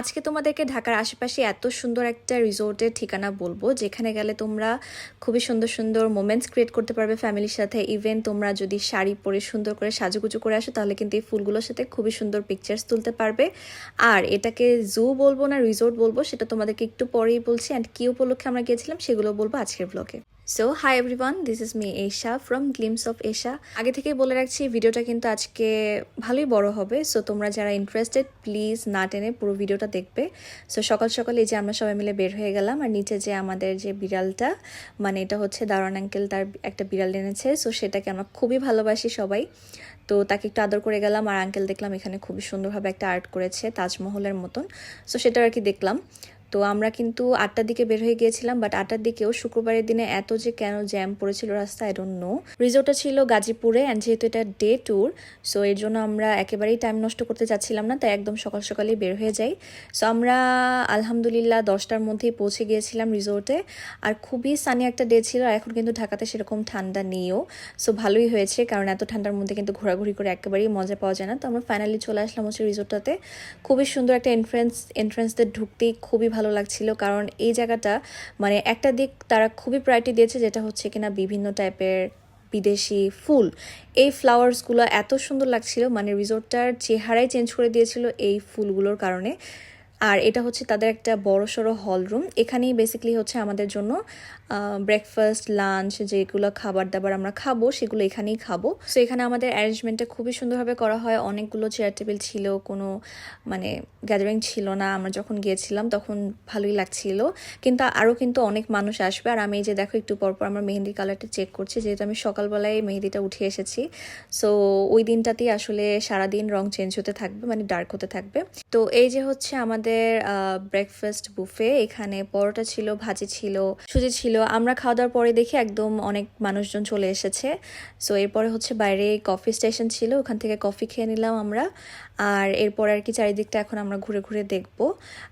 আজকে তোমাদেরকে ঢাকার আশেপাশে এত সুন্দর একটা রিসোর্টের ঠিকানা বলব, যেখানে গেলে তোমরা খুবই সুন্দর সুন্দর মোমেন্টস ক্রিয়েট করতে পারবে ফ্যামিলির সাথে। ইভেন তোমরা যদি শাড়ি পরে সুন্দর করে সাজুগুজু করে আসো, তাহলে কিন্তু এই ফুলগুলোর সাথে খুবই সুন্দর পিকচার্স তুলতে পারবে। আর এটাকে জু বলব না রিসোর্ট বলব, সেটা তোমাদেরকে একটু পরেই বলছি। অ্যান্ড কী উপলক্ষে আমরা গিয়েছিলাম, সেগুলো বলব আজকের ব্লগে so hi everyone this is me Esha from glimpse of Esha আগে থেকে বলে রাখছি, ভিডিওটা কিন্তু আজকে ভালোই বড় হবে। সো তোমরা যারা ইন্টারেস্টেড প্লিজ না টেনে পুরো ভিডিওটা দেখবে। সো সকাল সকাল এই যে আমরা সবাই মিলে বের হয়ে গেলাম, আর নিচে যে আমাদের যে বিড়ালটা মানে এটা হচ্ছে দারোয়ান আঙ্কেল তার একটা বিড়াল এনেছে। সো সেটাকে আমরা খুবই ভালোবাসি সবাই। তো তাকে একটু আদর করে গেলাম, আর আঙ্কেল দেখলাম এখানে খুবই সুন্দরভাবে একটা আর্ট করেছে, তাজমহলের মতন। সো সেটা আর কি দেখলাম। তো আমরা কিন্তু আটটার দিকে বের হয়ে গিয়েছিলাম বাট আটটার দিকেও শুক্রবারের দিনে এত যে কেন জ্যাম পড়েছিল রাস্তা আই ডোন্ট নো রিসোর্টটা ছিল গাজীপুরে অ্যান্ড যেহেতু এটা ডে ট্যুর সো এর জন্য আমরা একেবারেই টাইম নষ্ট করতে চাচ্ছিলাম না, তাই একদম সকাল সকালেই বের হয়ে যাই। সো আমরা আলহামদুলিল্লাহ দশটার মধ্যেই পৌঁছে গিয়েছিলাম রিসোর্টে আর খুবই সানি একটা ডে ছিল, আর এখন কিন্তু ঢাকাতে সেরকম ঠান্ডা নেইও। সো ভালোই হয়েছে, কারণ এত ঠান্ডার মধ্যে কিন্তু ঘোরাঘুরি করে একেবারেই মজা পাওয়া যায় না। তো আমরা ফাইনালি চলে আসলাম হচ্ছে রিসোর্টটাতে খুবই সুন্দর একটা এন্ট্রেন্স এন্ট্রেন্সদের ঢুকতেই খুবই ভালো লাগছিল। কারণ এই জায়গাটা মানে একটা দিক তারা খুবই প্রায়োরিটি দিয়েছে যেটা হচ্ছে কিনা বিভিন্ন টাইপের বিদেশি ফুল। এই ফ্লাওয়ার্সগুলো এত সুন্দর লাগছিল মানে রিসোর্টটার চেহারাই চেঞ্জ করে দিয়েছিল এই ফুলগুলোর কারণে। আর এটা হচ্ছে তাদের একটা বড় সড়ো হল রুম এখানেই বেসিক্যালি হচ্ছে আমাদের জন্য ব্রেকফাস্ট লাঞ্চ যেগুলো খাবার দাবার আমরা খাব, সেগুলো এখানেই খাব। সো এখানে আমাদের অ্যারেঞ্জমেন্টটা খুবই সুন্দরভাবে করা হয়। অনেকগুলো চেয়ার টেবিল ছিল, কোনো মানে গ্যাদারিং ছিল না। আমরা যখন গিয়েছিলাম তখন ভালোই লাগছিল। কিন্তু আরও কিন্তু অনেক মানুষ আসবে। আর আমি এই যে দেখো, একটু পরপর আমার মেহেন্দি কালারটা চেক করছি। যেহেতু আমি সকালবেলায় মেহেদিটা উঠে এসেছি। সো ওই দিনটাতেই আসলে সারাদিন রং চেঞ্জ হতে থাকবে মানে ডার্ক হতে থাকবে। তো এই যে হচ্ছে আমাদের ব্রেকফাস্ট বুফে এখানে পরোটা ছিল, ভাজি ছিল, সুজি ছিল। আমরা খাওয়া দাওয়ার পরে দেখি একদম অনেক মানুষজন চলে এসেছে। সো এরপরে হচ্ছে বাইরে কফি স্টেশন ছিল, ওখান থেকে কফি খেয়ে নিলাম আমরা। আর এরপর আর কি চারিদিকটা এখন আমরা ঘুরে ঘুরে দেখব।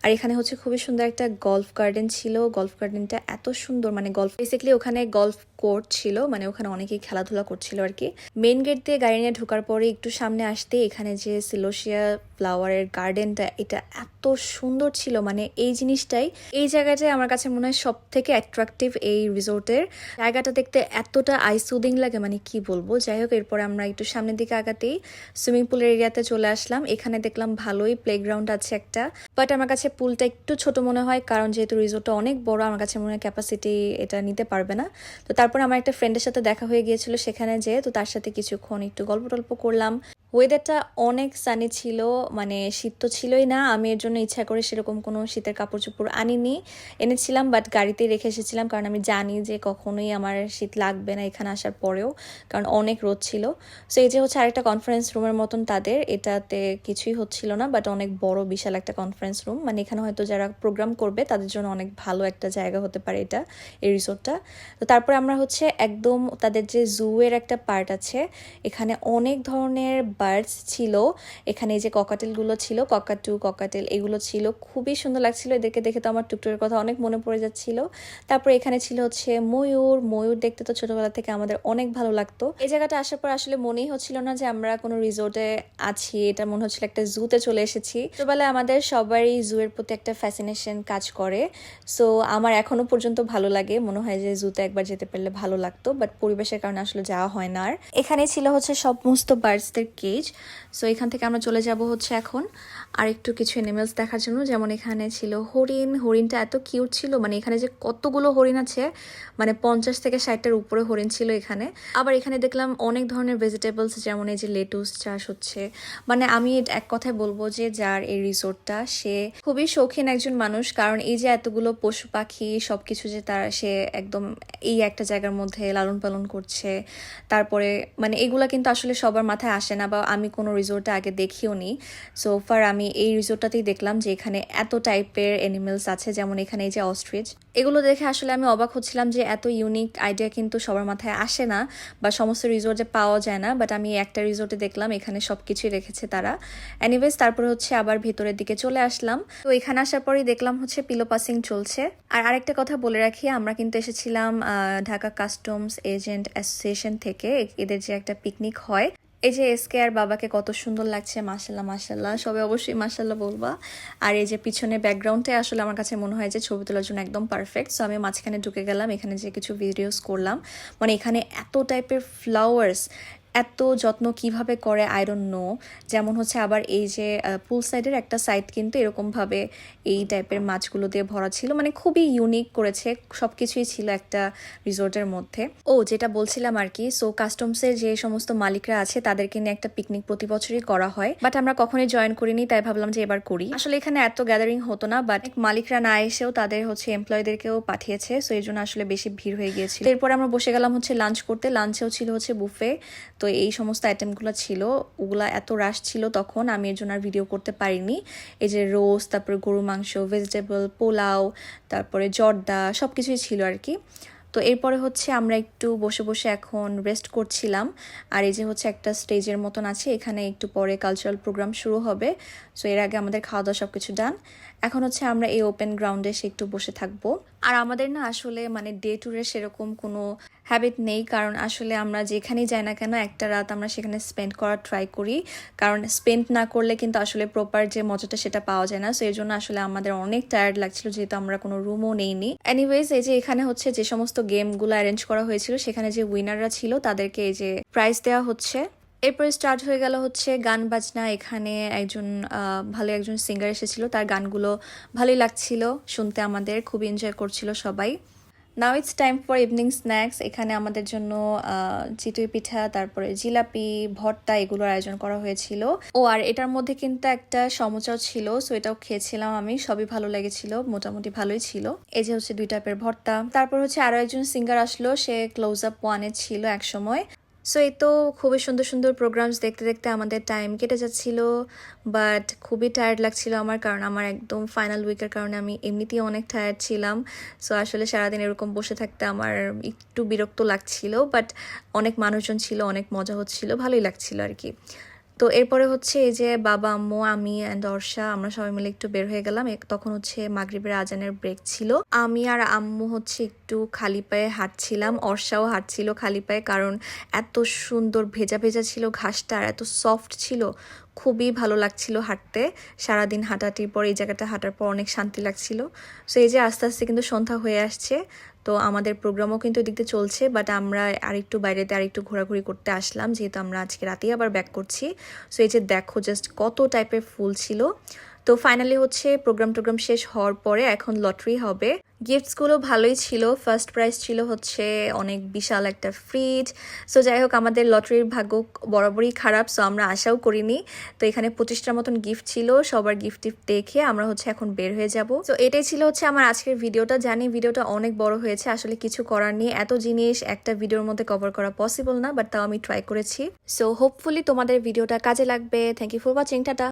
আর এখানে হচ্ছে খুবই সুন্দর একটা গল্ফ গার্ডেন ছিল। গল্ফ গার্ডেনটা এত সুন্দর মানে গলফ বেসিক্যালি ওখানে গলফ কোর্ট ছিল মানে ওখানে অনেকেই খেলাধুলা করছিল আর কি। মেন গেট দিয়ে গাড়ি নিয়ে ঢোকার পরে একটু সামনে আসতে এখানে যে সিলোসিয়া ফ্লাওয়ারের গার্ডেনটা এটা এত সুন্দর ছিল মানে এই জিনিসটাই এই জায়গাটাই আমার কাছে মনে হয় সব থেকে অ্যাট্রাকটিভ এই রিসোর্টের জায়গাটা দেখতে এতটা আইসুদিং লাগে মানে কি বলব? যাই হোক, এরপরে আমরা একটু সামনের দিকে আগাতেই সুইমিং পুলের এরিয়াতে চলে আসলাম। এখানে দেখলাম ভালোই প্লেগ্রাউন্ড আছে একটা। বাট আমার কাছে পুলটা একটু ছোট মনে হয়, কারণ যেহেতু রিসোর্টটা অনেক বড়, আমার কাছে মনে হয় ক্যাপাসিটি এটা নিতে পারবে না। তো তারপর আমার একটা ফ্রেন্ডের সাথে দেখা হয়ে গিয়েছিল সেখানে যেয়ে, তো তার সাথে কিছুক্ষণ একটু গল্প টল্প করলাম। ওয়েদারটা অনেক সানি ছিল মানে শীত তো ছিলই না। আমি এর জন্য ইচ্ছা করে সেরকম কোনো শীতের কাপড় চোপড় আনিনি। এনেছিলাম বাট গাড়িতেই রেখে এসেছিলাম, কারণ আমি জানি যে কখনোই আমার শীত লাগবে না এখানে আসার পরেও, কারণ অনেক রোদ ছিল। সো এই যে হচ্ছে আরেকটা কনফারেন্স রুমের মতন তাদের, এটাতে কিছুই হচ্ছিল না বাট অনেক বড়, বিশাল একটা কনফারেন্স রুম মানে এখানে হয়তো যারা প্রোগ্রাম করবে, তাদের জন্য অনেক ভালো একটা জায়গা হতে পারে এটা, এই রিসোর্টটা তো তারপরে আমরা হচ্ছে একদম তাদের যে জুয়ের একটা পার্ট আছে, এখানে অনেক ধরনের বার্ডস ছিল, এখানে যে ককাটেলগুলো ছিল ককাটু ককাটেল এগুলো ছিল, খুবই সুন্দর লাগছিল। এদেরকে দেখে তো আমার টুকটুকের কথা অনেক মনে পড়ে যাচ্ছিল। তারপর এখানে ছিল হচ্ছে ময়ূর। ময়ূর দেখতে তো ছোটবেলা থেকে আমাদের অনেক ভালো লাগতো। এই জায়গাটা আসার পর আসলে মনেই হচ্ছিল না যে আমরা কোনো রিসোর্টে আছি। এটা মনে হচ্ছিল একটা জুতে চলে এসেছি। ছোটবেলায় আমাদের সবারই জুয়ের প্রতি একটা ফ্যাসিনেশন কাজ করে। সো আমার এখনও পর্যন্ত ভালো লাগে। মনে হয় যে জুতে একবার যেতে পারলে ভালো লাগতো। বাট পরিবেশের কারণে আসলে যাওয়া হয় না আর। এখানে ছিল হচ্ছে সমস্ত বার্ডসদের কেজ সো এখান থেকে আমরা চলে যাব হচ্ছে এখন। আর একটু কিছু অ্যানিমেলস দেখার জন্য। যেমন এখানে ছিল হরিণ। হরিণটা এত কিউট ছিল। মানে এখানে যে কতগুলো হরিণ আছে মানে পঞ্চাশ থেকে ষাটটার উপরে হরিণ ছিল এখানে। আবার এখানে দেখলাম অনেক ধরনের ভেজিটেবলস যেমন এই যে লেটুস চাষ হচ্ছে। মানে আমি এক কথায় বলব যে, যার এই রিসোর্টটা সে খুবই শৌখিন একজন মানুষ। কারণ এই যে এতগুলো পশু পাখি সব কিছু যে তার, সে একদম এই একটা জায়গার মধ্যে লালন পালন করছে। তারপরে মানে এগুলা কিন্তু আসলে সবার মাথায় আসে না বা আমি কোনো রিসোর্টে আগে দেখিও নি। সো ফার আমি এই রিসোর্টটাতেই দেখলাম যে এখানে এত টাইপের অ্যানিমেলস আছে, যেমন এখানে এই যে অস্ট্রিচ এগুলো দেখে আসলে আমি অবাক হচ্ছিলাম যে এত ইউনিক আইডিয়া কিন্তু সবার মাথায় আসে না বা সমস্ত রিসোর্টে পাওয়া যায় না বাট আমি একটা রিসোর্টে দেখলাম, এখানে সব কিছুই রেখেছে তারা। অ্যানিওয়েজ তারপরে হচ্ছে আবার ভেতরের দিকে চলে আসলাম। তো এখানে আসার পরেই দেখলাম হচ্ছে পিলো পাসিং চলছে। আর আরেকটা কথা বলে রাখি, আমরা কিন্তু এসেছিলাম ঢাকা কাস্টমস এজেন্ট অ্যাসোসিয়েশন থেকে এদের যে একটা পিকনিক হয় এই যে এসকে আর বাবাকে কত সুন্দর লাগছে মাসাল্লাহ মাসাল্লাহ সবে অবশ্যই মাসাল্লাহ বলবা। আর এই যে পিছনে ব্যাকগ্রাউন্ডে আসলে আমার কাছে মনে হয় যে ছবি তোলার জন্য একদম পারফেক্ট সো আমি মাঝখানে ঢুকে গেলাম, এখানে যে কিছু ভিডিওস করলাম। মানে এখানে এত টাইপের ফ্লাওয়ার্স এত যত্ন কীভাবে করে আয়রন নো যেমন হচ্ছে আবার এই যে পুল সাইডের একটা সাইড কিন্তু এরকমভাবে এই টাইপের মাছগুলো দিয়ে ভরা ছিল। মানে খুবই ইউনিক করেছে সব কিছুই ছিল একটা রিসোর্টের মধ্যে। ও, যেটা বলছিলাম আর কি সো কাস্টমসের যে সমস্ত মালিকরা আছে, তাদেরকে নিয়ে একটা পিকনিক প্রতি বছরই করা হয়। বাট আমরা কখনোই জয়েন করিনি, তাই ভাবলাম যে এবার করি। আসলে এখানে এত গ্যাদারিং হতো না বাট মালিকরা না এসেও তাদের হচ্ছে এমপ্লয়ীদেরকেও পাঠিয়েছে সো এই জন্য আসলে বেশি ভিড় হয়ে গিয়েছিল। এরপর আমরা বসে গেলাম হচ্ছে লাঞ্চ করতে। লাঞ্চেও ছিল হচ্ছে বুফে তো এই সমস্ত আইটেমগুলো ছিল, ওগুলা এত রাশ ছিল তখন আমি এর জন্য আর ভিডিও করতে পারিনি। এই যে রোজ তারপরে গরু মাংস ভেজিটেবল পোলাও, তারপরে জর্দা সব কিছুই ছিল আর কি। তো এরপরে হচ্ছে আমরা একটু বসে বসে এখন রেস্ট করছিলাম। আর এই যে হচ্ছে একটা স্টেজের মতন আছে, এখানে একটু পরে কালচারাল প্রোগ্রাম শুরু হবে। সো এর আগে আমাদের খাওয়া দাওয়া সব কিছু ডান এখন হচ্ছে আমরা এই ওপেন গ্রাউন্ডে এসে একটু বসে থাকব। আর আমাদের না আসলে মানে ডে ট্যুরে সেরকম কোনো হ্যাবিট নেই, কারণ আসলে আমরা যেখানেই যাই না কেন একটা রাত আমরা সেখানে স্পেন্ড করার ট্রাই করি। কারণ স্পেন্ড না করলে কিন্তু আসলে প্রপার যে মজাটা সেটা পাওয়া যায় না। সো এই জন্য আসলে আমাদের অনেক টায়ার্ড লাগছিল, যেহেতু আমরা কোনো রুমও নেইনি। এনিওয়েজ এই যে এখানে হচ্ছে যে সমস্ত গেমগুলো অ্যারেঞ্জ করা হয়েছিল, সেখানে যে উইনাররা ছিল, তাদেরকে এই যে প্রাইজ দেওয়া হচ্ছে। এরপরে স্টার্ট হয়ে গেল হচ্ছে গান বাজনা। এখানে একজন ভালো একজন সিঙ্গার এসেছিল। তার গানগুলো ভালোই লাগছিল, শুনতে আমাদের খুব এনজয় করছিল সবাই। Now it's time for evening snacks এখানে আমাদের জন্য চিটুই পিঠা, তারপরে জিলাপি, ভর্তা এগুলোর আয়োজন করা হয়েছিল। ও, আর এটার মধ্যে কিন্তু একটা সমচাও ছিল সো এটাও খেয়েছিলাম আমি। সবই ভালো লেগেছিল, মোটামুটি ভালোই ছিল। এই যে হচ্ছে দুই টাইপের ভর্তা। তারপর হচ্ছে আরও একজন সিঙ্গার আসলো, সে ক্লোজ আপ ওয়ানে ছিল এক সময় সো এই তো খুবই সুন্দর সুন্দর প্রোগ্রামস দেখতে দেখতে আমাদের টাইম কেটে যাচ্ছিল বাট খুবই টায়ার্ড লাগছিল আমার, কারণ আমার একদম ফাইনাল উইকের কারণে আমি এমনিতেই অনেক টায়ার্ড ছিলাম। সো আসলে সারাদিন এরকম বসে থাকতে আমার একটু বিরক্ত লাগছিল বাট অনেক মানুষজন ছিল, অনেক মজা হচ্ছিল, ভালোই লাগছিল আর কি। তো এরপরে হচ্ছে এই যে বাবা, আম্মু, আমি অ্যান্ড অর্ষা আমরা সবাই মিলে একটু বের হয়ে গেলাম। তখন হচ্ছে মাগরীবের আজানের ব্রেক ছিল। আমি আর আম্মু হচ্ছে একটু খালি পায়ে হাঁটছিলাম। অর্ষাও হাঁটছিল খালি পায়ে কারণ এত সুন্দর ভেজা ভেজা ছিল ঘাসটা আর এত সফট ছিল। খুবই ভালো লাগছিল হাঁটতে। সারাদিন হাঁটাটির পর, এই জায়গাটা হাঁটার পর অনেক শান্তি লাগছিল। সো এই যে আস্তে আস্তে কিন্তু সন্ধ্যা হয়ে আসছে, তো আমাদের প্রোগ্রামও কিন্তু এদিকতে চলছে বাট আমরা আরেকটু বাইরেতে আরেকটু ঘোরাঘুরি করতে আসলাম, যেহেতু আমরা আজকে রাতেই আবার ব্যাক করছি। সো এই যে দেখো জাস্ট কত টাইপের ফুল ছিল। তো ফাইনালি হচ্ছে প্রোগ্রাম টোগ্রাম শেষ হওয়ার পরে এখন লটারি হবে। গিফটসগুলো ভালোই ছিল ফার্স্ট প্রাইজ ছিল হচ্ছে অনেক বিশাল একটা ফ্রিজ সো যাই হোক, আমাদের লটারির ভাগ্য বরাবরই খারাপ সো আমরা আশাও করিনি। তো এখানে পঁচিশটার মতন গিফট ছিল, সবার গিফট টিফট দেখে আমরা হচ্ছে এখন বের হয়ে যাব। তো এটাই ছিল হচ্ছে আমার আজকের ভিডিওটা। জানি ভিডিওটা অনেক বড় হয়েছে, আসলে কিছু করার নেই। এত জিনিস একটা ভিডিওর মধ্যে কভার করা পসিবল না বাট তাও আমি ট্রাই করেছি। সো হোপফুলি তোমাদের ভিডিওটা কাজে লাগবে। Thank you for watching tata!